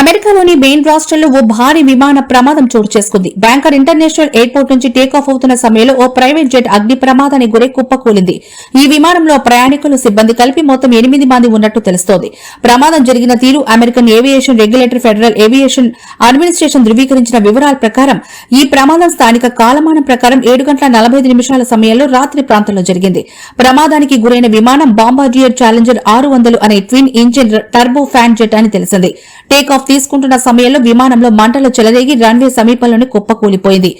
అమెరికాలోని మెయిన్ రాష్ట్రంలో ఓ భారీ విమాన ప్రమాదం చోటు చేసుకుంది. బ్యాంకర్ ఇంటర్నేషనల్ ఎయిర్పోర్ట్ నుంచి టేకాఫ్ అవుతున్న సమయంలో ఓ ప్రైవేట్ జెట్ అగ్ని ప్రమాదానికి గురై కుప్పకూలింది. ఈ విమానంలో ప్రయాణికులు సిబ్బంది కలిపి మొత్తం ఎనిమిది మంది ఉన్నట్టు తెలుస్తోంది. ప్రమాదం జరిగిన తీరు American aviation regulatory federal aviation administration ధృవీకరించిన వివరాల ప్రకారం ఈ ప్రమాదం స్థానిక కాలమానం ప్రకారం ఏడు గంటల నలభై నిమిషాల సమయంలో రాత్రి ప్రాంతంలో జరిగింది. ప్రమాదానికి గురైన విమానం బాంబార్డియర్ ఛాలెంజర్ ఆరు వందలు అనే twin engine turbo fan jet అని తెలిసింది. టేక్ ఆఫ్ తీసుకుంటున్న సమయంలో విమానంలో మంటలు చెలరేగి రన్వే సమీపంలోని కుప్పకూలిపోయింది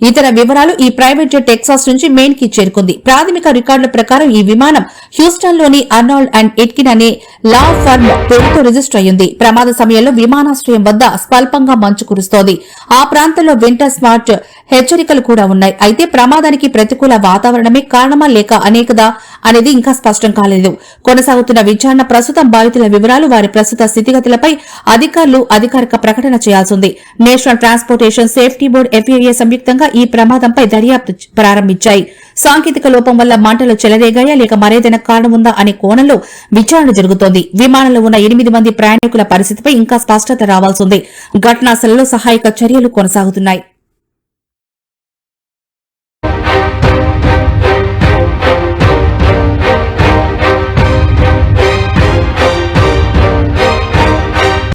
ఇతర వివరాలు ఈ ప్రైవేట్ జెట్ టెక్సాస్ నుంచి మెయిన్కి చేరుకుంది. ప్రాథమిక రికార్డుల ప్రకారం ఈ విమానం హ్యూస్టన్లోని అర్నాల్డ్ అండ్ ఎట్కిన్ అనే లా ఫర్మ్ పేరుతో రిజిస్టర్ అయ్యింది. ప్రమాద సమయంలో విమానాశ్రయం వద్ద స్వల్పంగా మంచు కురుస్తోంది. ఆ ప్రాంతంలో వింటర్ స్మార్ట్ హెచ్చరికలు కూడా ఉన్నాయి. అయితే ప్రమాదానికి ప్రతికూల వాతావరణమే కారణమా లేక అనేకదా అనేది ఇంకా స్పష్టం కాలేదు. కొనసాగుతున్న విచారణ ప్రస్తుతం బాధితుల వివరాలు వారి ప్రస్తుత స్థితిగతులపై అధికారులు అధికారిక ప్రకటన చేయాల్సింది. National transportation safety board FAA సంయుక్తంగా ఈ ప్రమాదంపై దర్యాప్తు ప్రారంభించాయి. సాంకేతిక లోపం వల్ల మంటలు చెలరేగాయా లేక మరేదైనా కారణం ఉందా అనే కోణంలో విచారణ జరుగుతోంది. విమానంలో ఉన్న ఎనిమిది మంది ప్రయాణికుల పరిస్థితిపై ఇంకా స్పష్టత రావాల్సింది. ఘటనా సహాయక చర్యలు కొనసాగుతున్నాయి.